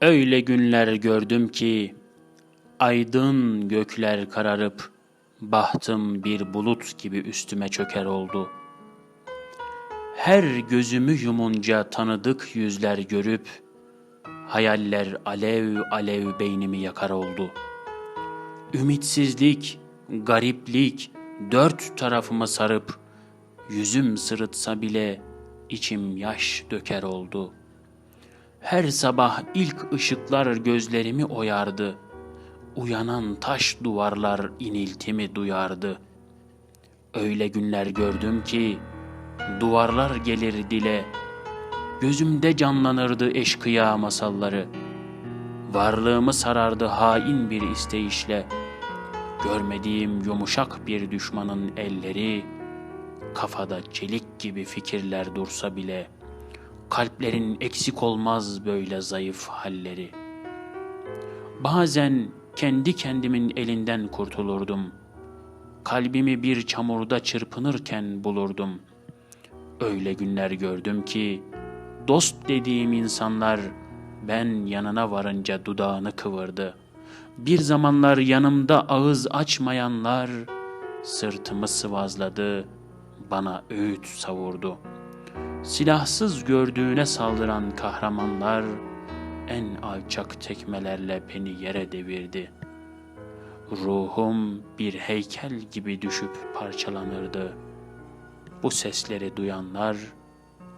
Öyle günler gördüm ki aydın gökler kararıp bahtım bir bulut gibi üstüme çöker oldu. Her gözümü yumunca tanıdık yüzler görüp hayaller alev alev beynimi yakar oldu. Ümitsizlik, gariplik dört tarafımı sarıp yüzüm sırıtsa bile içim yaş döker oldu.'' Her sabah ilk ışıklar gözlerimi oyardı. Uyanan taş duvarlar iniltimi duyardı. Öyle günler gördüm ki duvarlar gelir dile. Gözümde canlanırdı eşkıya masalları. Varlığımı sarardı hain bir isteyişle. Görmediğim yumuşak bir düşmanın elleri, kafada çelik gibi fikirler dursa bile.'' Kalplerin eksik olmaz böyle zayıf halleri. Bazen kendi kendimin elinden kurtulurdum. Kalbimi bir çamurda çırpınırken bulurdum. Öyle günler gördüm ki dost dediğim insanlar ben yanına varınca dudağını kıvırdı. Bir zamanlar yanımda ağız açmayanlar sırtımı sıvazladı, bana öğüt savurdu.'' Silahsız gördüğüne saldıran kahramanlar en alçak tekmelerle beni yere devirdi. Ruhum bir heykel gibi düşüp parçalanırdı. Bu sesleri duyanlar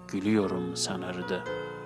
gülüyorum sanırdı.''